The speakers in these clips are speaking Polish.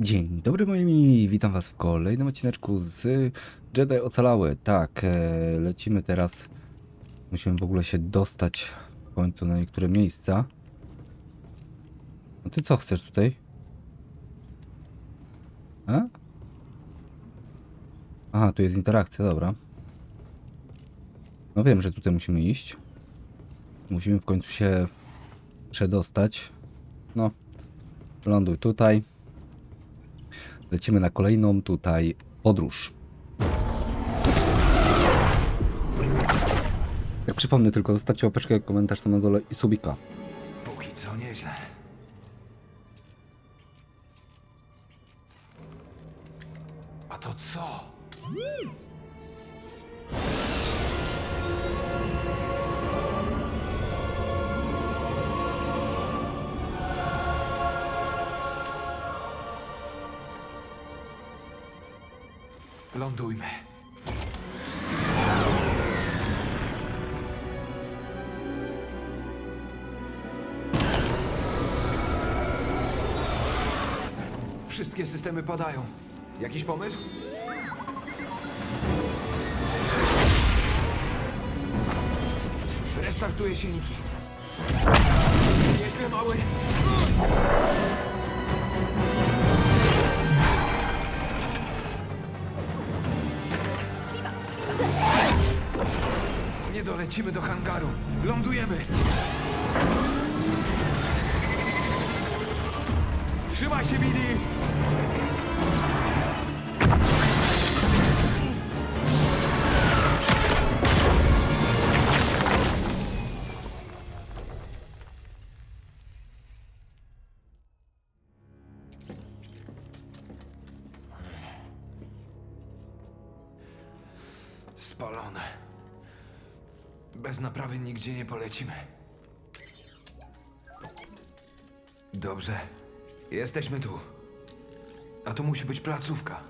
Dzień dobry moi mili, witam was w kolejnym odcineczku z Jedi Ocalały. Tak, e, lecimy teraz. Musimy w ogóle się dostać w końcu na niektóre miejsca. A ty co chcesz tutaj? A? Aha, tu jest interakcja, dobra. No wiem, że tutaj musimy iść. Musimy w końcu się przedostać. No, ląduj tutaj. Lecimy na kolejną tutaj podróż. Jak przypomnę tylko, zostawcie łapeczkę, komentarz tam na dole i subika. Póki co nieźle. A to co? Lądujmy. Wszystkie systemy padają. Jakiś pomysł? Restartuję silniki. Nieźle, mały. Nie dolecimy do hangaru. Lądujemy. Trzymaj się, Billy! Bez naprawy nigdzie nie polecimy. Dobrze. Jesteśmy tu. A to musi być placówka.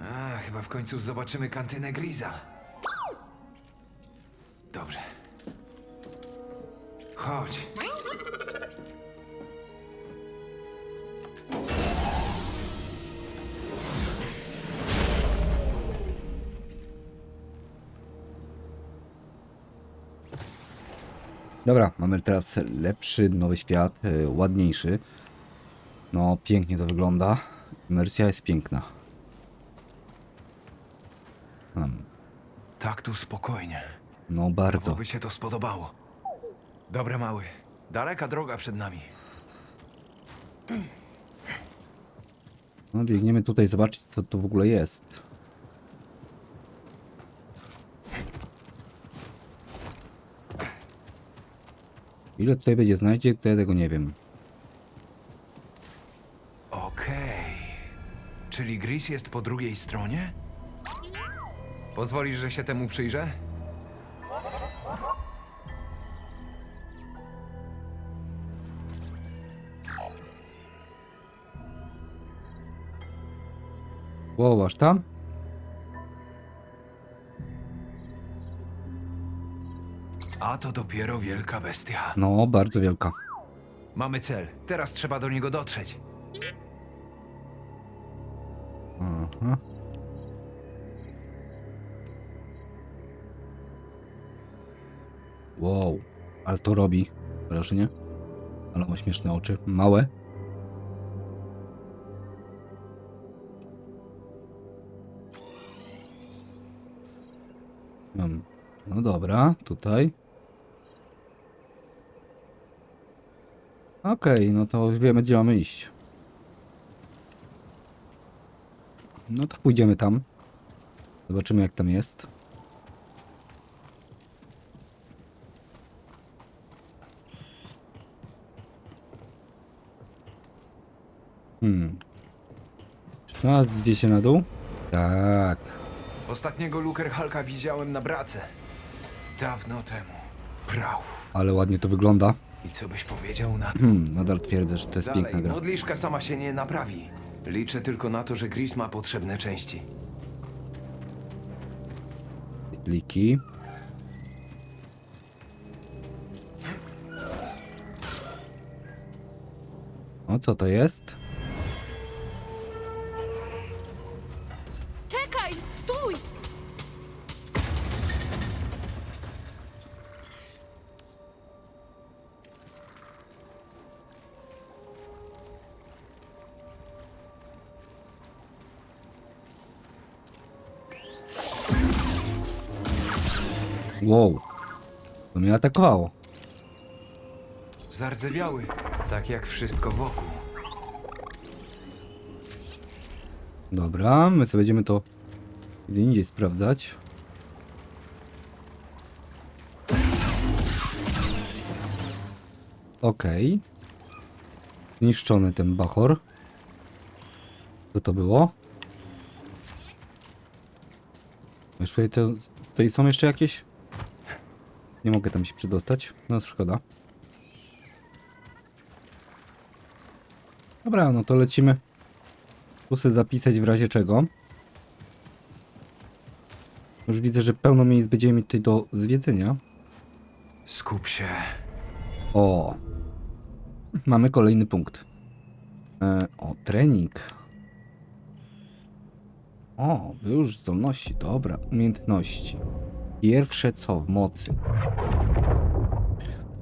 A, chyba w końcu zobaczymy kantynę Griza. Dobrze. Chodź. Dobra, mamy teraz lepszy, nowy świat, e, ładniejszy. No, pięknie to wygląda. Imersja jest piękna. Hmm, Tak tu spokojnie. no bardzo. By się to spodobało? Dobre mały. Daleka droga przed nami. No, biegniemy tutaj zobaczyć, co to w ogóle jest. Ile tutaj będzie znajdzie, to ja tego nie wiem. Okej. Czyli Gris jest po drugiej stronie? Pozwolisz, że się temu przyjrzę? Wow, aż tam? To dopiero wielka bestia. No, bardzo wielka. Mamy cel. Teraz trzeba do niego dotrzeć. Aha. Wow, ale to robi wrażenie. Ale ma śmieszne oczy. Małe. Hmm. No dobra, tutaj. Okej, no to wiemy gdzie mamy iść. No to pójdziemy tam. Zobaczymy jak tam jest. Hmm. Czy to nas zwie na dół? Tak. Ostatniego Luker Hulka widziałem na brace. Dawno temu. Prał. Ale ładnie to wygląda. I co byś powiedział na to? Hmm, nadal twierdzę, że to jest piękna Dalej, gra. modliszka sama się nie naprawi. Liczę tylko na to, że Gris ma potrzebne części. Liki. O, co to jest? To mnie atakowało. Zardzewiały, tak jak wszystko wokół. Dobra, my sobie będziemy to kiedy indziej sprawdzać. Okej. Zniszczony ten bachor. Co to było? Już tutaj, to, tutaj są jeszcze jakieś? Nie mogę tam się przedostać. No szkoda. Dobra, no to lecimy. Muszę zapisać w razie czego. Już widzę, że pełno miejsc będziemy mieć tutaj do zwiedzenia. Skup się. O! Mamy kolejny punkt. E, o, trening. O, już zdolności, dobra. Umiejętności. Pierwsze co w mocy.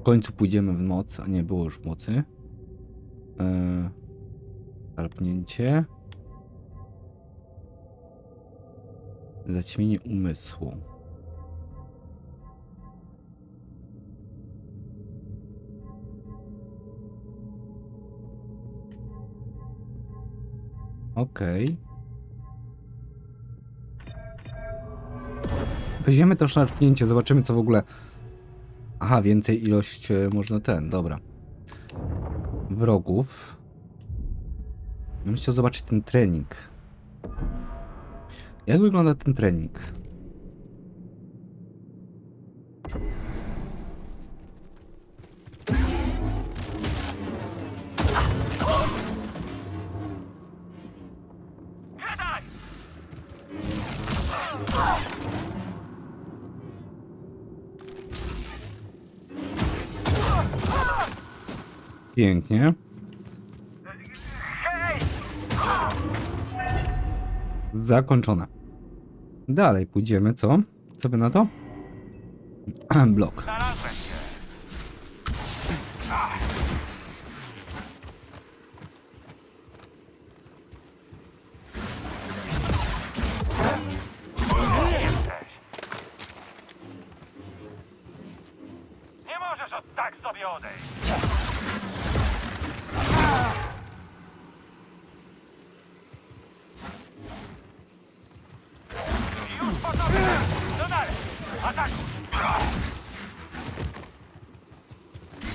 W końcu pójdziemy w moc, a nie było już w mocy. Szarpnięcie. Zaćmienie umysłu. Okej. Weźmiemy to szarpnięcie, zobaczymy co w ogóle... Aha, więcej ilość e, można ten, dobra. Wrogów. Ja bym chciał zobaczyć ten trening. Jak wygląda ten trening? Pięknie. Zakończone. Dalej pójdziemy, co? Co wy na to? Blok.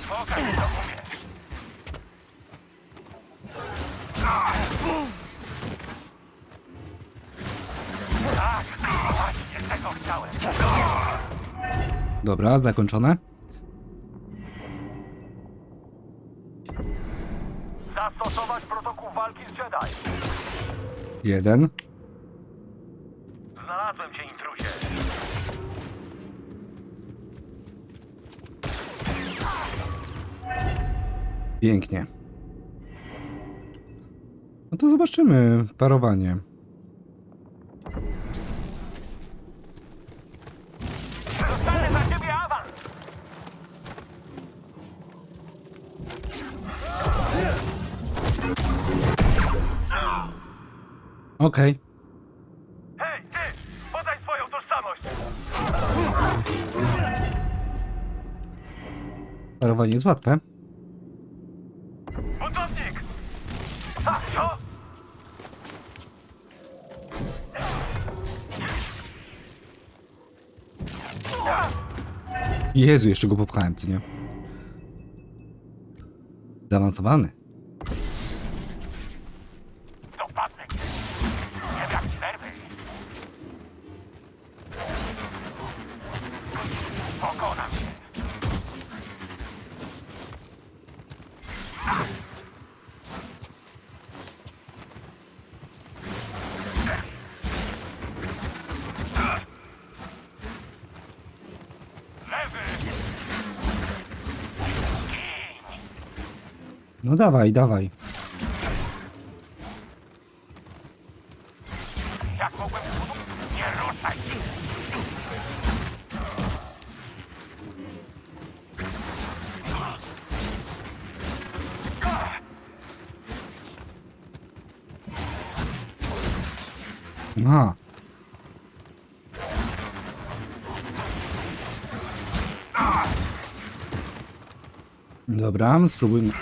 Pokaż mi, co umiesz. Tak, właśnie tego chciałem. Dobra, zakończone. Zastosować protokół walki z Jedi. Jeden. Pięknie. No to zobaczymy parowanie. Dostanę za ciebie awans. Okej. Hej, ty! Podaj swoją tożsamość! Parowanie jest łatwe. Jezu, jeszcze go popchałem, co nie? Zaawansowany. No dawaj, dawaj. Jak! Aha. Dobra, spróbujmy.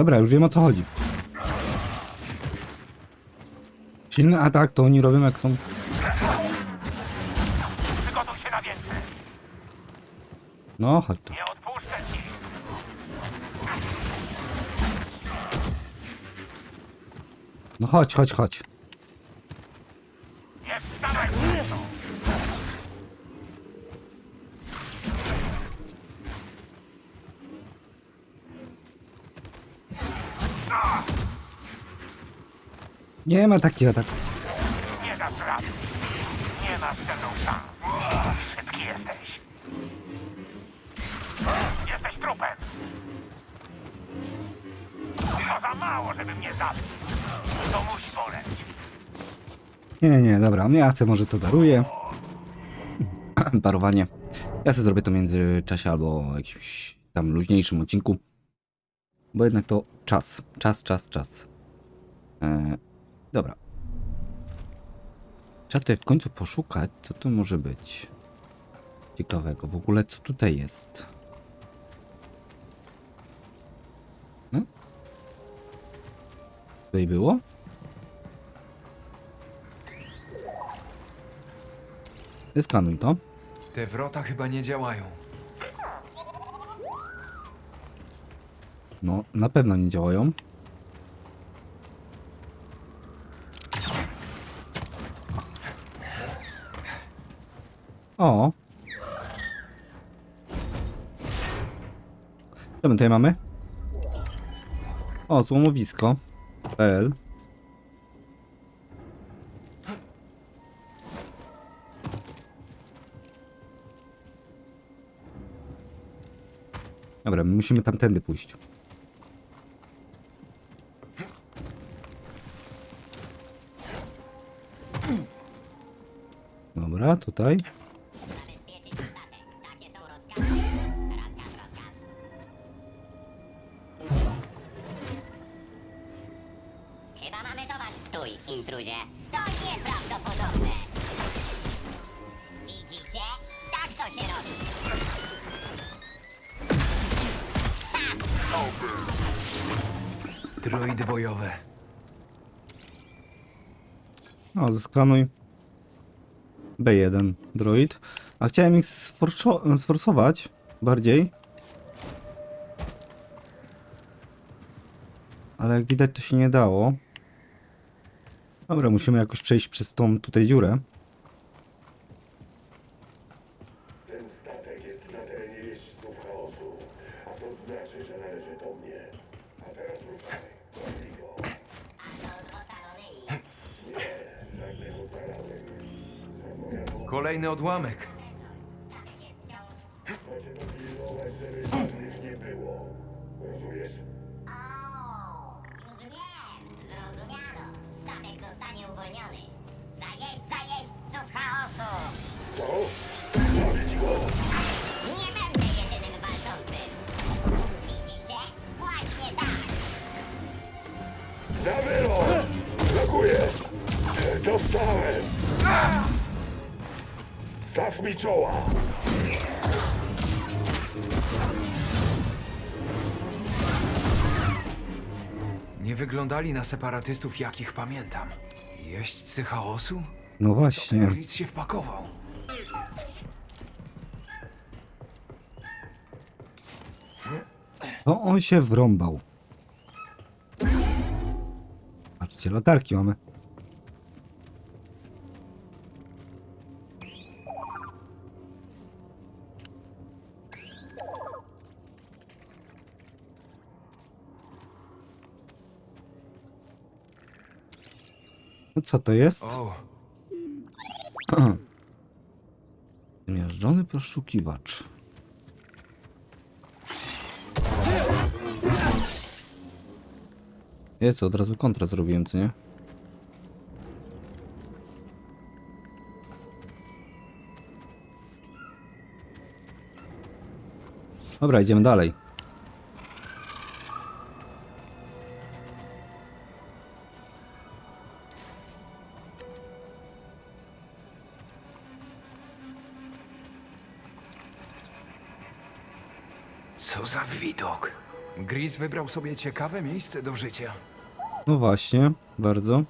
Dobra, już wiem o co chodzi. Silny atak to oni robią jak są. Przygotuj się na więcej. No, chodź tu. Nie odpuszczę ci. No chodź, chodź, chodź. Nie ma takich ataków. Nie dasz rady. Nie masz ze mną. Szybki jesteś. Jesteś trupem. To za mało, żeby mnie zabić. To musi boleć. Nie, nie, dobra, ja sobie może to daruję. Parowanie. Ja sobie zrobię to w międzyczasie albo jakimś tam luźniejszym odcinku. Bo jednak to czas, czas, czas, czas. E, dobra. Trzeba tutaj w końcu poszukać, co tu może być ciekawego. W ogóle co tutaj jest? Hmm? Tutaj było? Zeskanuj to. Te wrota chyba nie działają. No, na pewno nie działają. O. Co my tutaj mamy? O, złomowisko. PL. Dobra, my musimy tamtędy pójść. Dobra, tutaj. O, zeskanuj. B1 droid. A chciałem ich sforsować bardziej. Ale jak widać to się nie dało. Dobra, musimy jakoś przejść przez tą tutaj dziurę. Ten statek jest na terenie jeźdźców a to znaczy, że należy do mnie. A teraz ruszaj. Kolejny odłamek. Nie wyglądali na separatystów, jakich pamiętam. Jeźdźcy chaosu? No właśnie. Blitz się wpakował. To on się wrąbał. Patrzcie, latarki mamy. Co to jest? Zmiażdżony poszukiwacz. Nie co, od razu kontra zrobiłem, co nie? Dobra, idziemy dalej. Wybrał sobie ciekawe miejsce do życia. No właśnie, bardzo.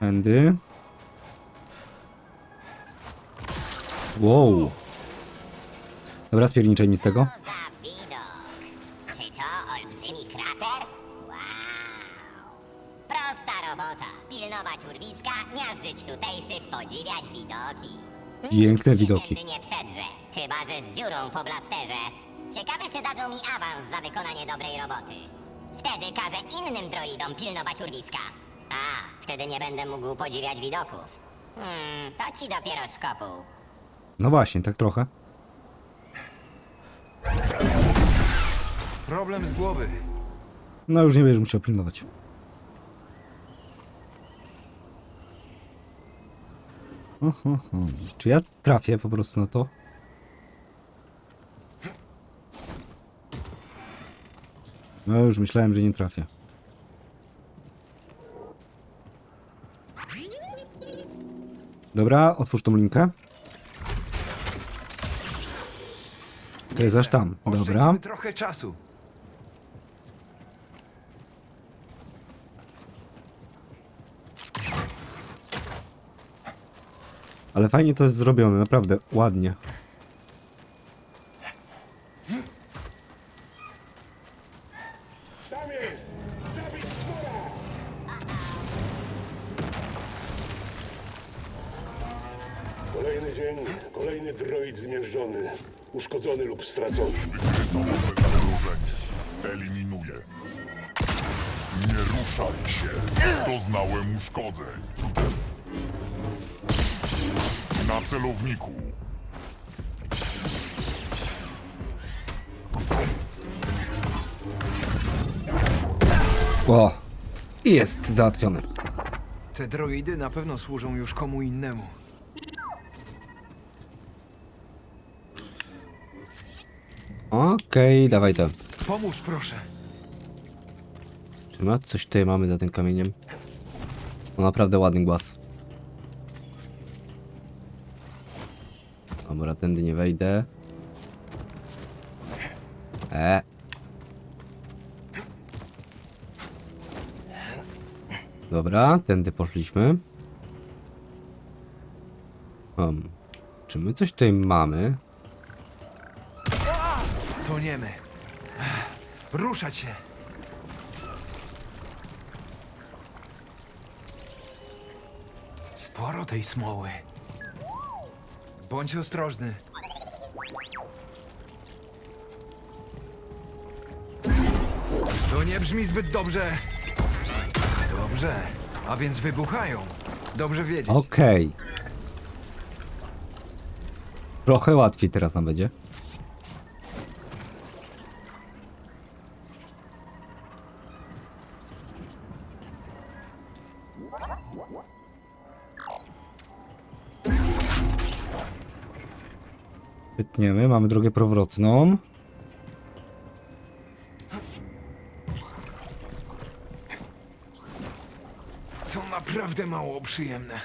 Andy. Wow. Dobra, spierniczaj mi z tego. Urwiska, miażdżyć tutejszych, podziwiać widoki. Piękne się widoki. nie przedrze, chyba że z dziurą po blasterze. Ciekawe, czy dadzą mi awans za wykonanie dobrej roboty. Wtedy każę innym droidom pilnować urwiska. A, wtedy nie będę mógł podziwiać widoków. Hmm, to ci dopiero szkopuł. No właśnie, tak trochę. Problem z głowy. No już nie będziesz musiał pilnować. Czy ja trafię po prostu na to? No już myślałem, że nie trafię. Dobra, otwórz tą linkę. To jest aż tam. Dobra. Trochę czasu. Ale fajnie to jest zrobione, naprawdę ładnie. Kolejny dzień, kolejny droid zmierzony, uszkodzony lub stracony. Zagrożenie. Eliminuję. Nie ruszaj się. Doznałem uszkodzeń. Na celowniku. O! I jest załatwione. Te droidy na pewno służą już komu innemu. Okej, dawaj to. Pomóż proszę. Czy ma coś tutaj mamy za tym kamieniem? No naprawdę ładny głaz. Dobra, tędy nie wejdę. E. Dobra, tędy poszliśmy. Um, czy my coś tutaj mamy? Toniemy. Ruszać się. Sporo tej smoły. Bądź ostrożny. To nie brzmi zbyt dobrze. Dobrze. A więc wybuchają. Dobrze wiedzieć. Okej. Trochę łatwiej teraz nam będzie. Wytniemy, mamy drogę powrotną. To naprawdę mało przyjemne.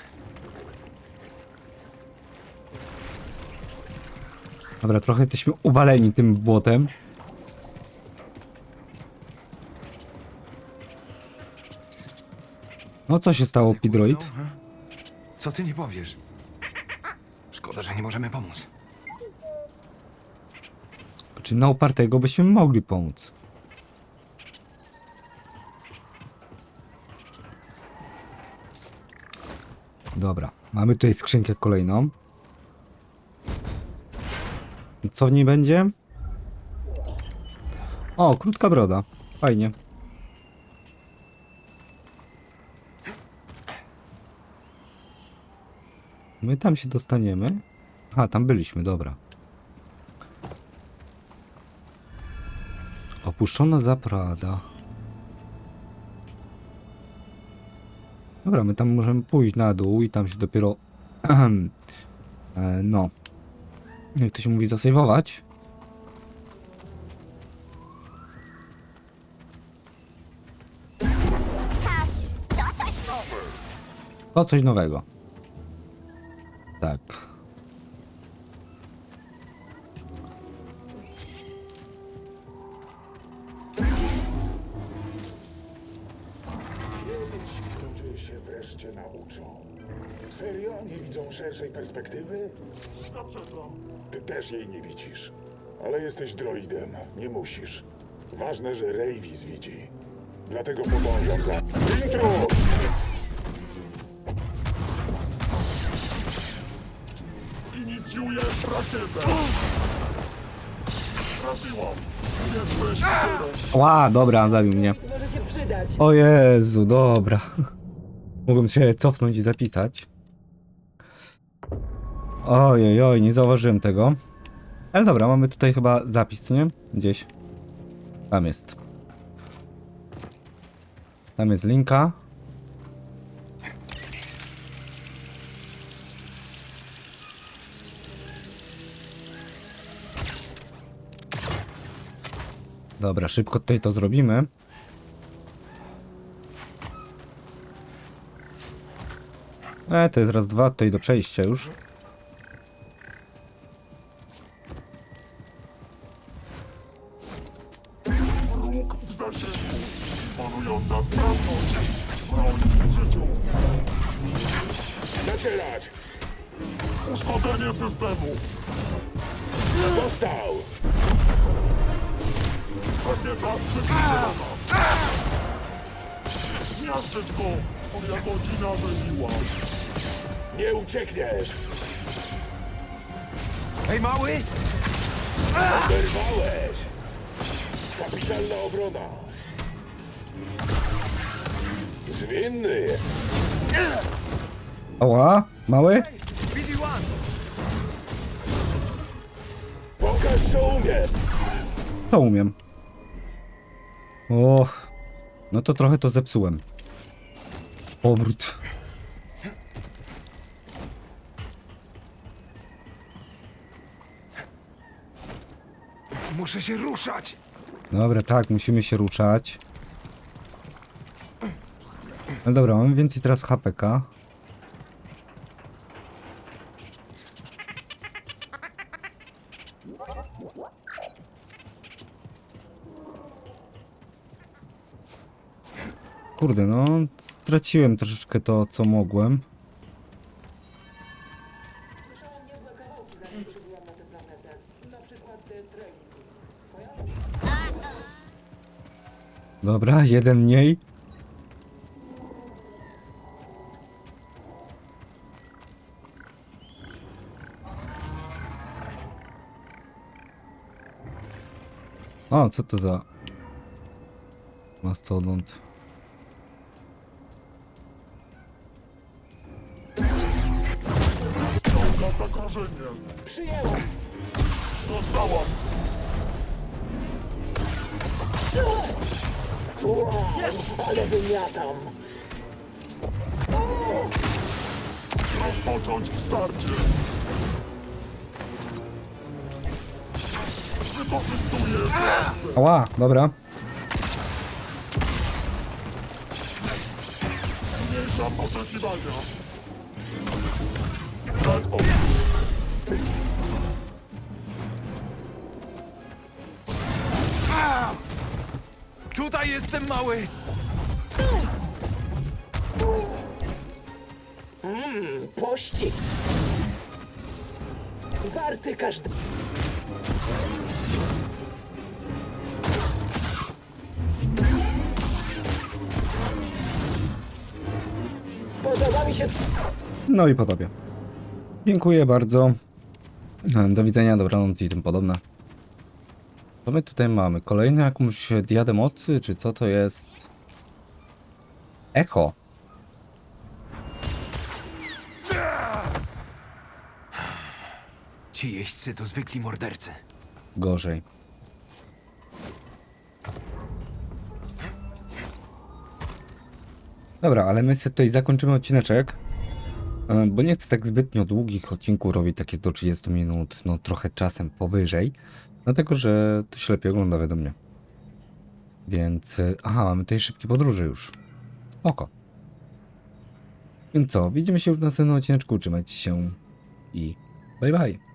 Dobra, trochę jesteśmy uwaleni tym błotem. No co się stało, Pidroid? Co ty nie powiesz? Szkoda, że nie możemy pomóc. Czy na upartego byśmy mogli pomóc? Dobra, mamy tutaj skrzynkę kolejną. Co w niej będzie? O, krótka broda. Fajnie. My tam się dostaniemy. A, tam byliśmy, dobra. Opuszczona zaprada. Dobra, my tam możemy pójść na dół i tam się dopiero... e, no. Jak to się mówi, zasejwować. To coś nowego. Ludzie się wreszcie nauczą. Serio? Nie widzą szerszej perspektywy? Zaprzeczam. Ty też jej nie widzisz. Ale jesteś droidem, nie musisz. Ważne, że Rejwis widzi. Dlatego podążam za... Intruz! Inicjuję rakietę. Trafiłam. Jesteś. Ła, dobra, zabił mnie. Może się przydać. O Jezu, dobra. Mogłem się cofnąć i zapisać. Ojej, oj, nie zauważyłem tego. Ale dobra, mamy tutaj chyba zapis, co nie? Gdzieś. Tam jest. Tam jest linka. Dobra, szybko tutaj to zrobimy. E, to jest raz, dwa tutaj do przejścia już. Zerwałeś! Kapitalna obrona! Zwinny! Ała, mały? Pokaż co umiem! To umiem. Och, no to trochę to zepsułem. Powrót. Muszę się ruszać! Dobra, tak, musimy się ruszać. No dobra, mamy więcej teraz HPK. Kurde, no straciłem troszeczkę to, co mogłem. Dobra, jeden mniej. O, co to za mastodont? Rozpocząć starcie. Wykorzystuję. Ała, dobra. Zmniejszam oczekiwania. Dać. Tutaj jestem mały! Pościg. Warty każdy. Podoba mi się No i po tobie. Dziękuję bardzo. Do widzenia, dobranoc i tym podobne. Co my tutaj mamy? Kolejny jakąś diadę mocy, czy co to jest? Echo. Ci jeźdźcy to zwykli mordercy. Gorzej. Dobra, ale my sobie tutaj zakończymy odcineczek. E, bo nie chcę tak zbytnio długich odcinków robić, takie do 30 minut, no trochę czasem powyżej. Dlatego, że to się lepiej ogląda według mnie. Więc, e, aha, mamy tutaj szybkie podróże już. Oko. Więc co, widzimy się już na następnym odcineczku, trzymajcie się i bye bye.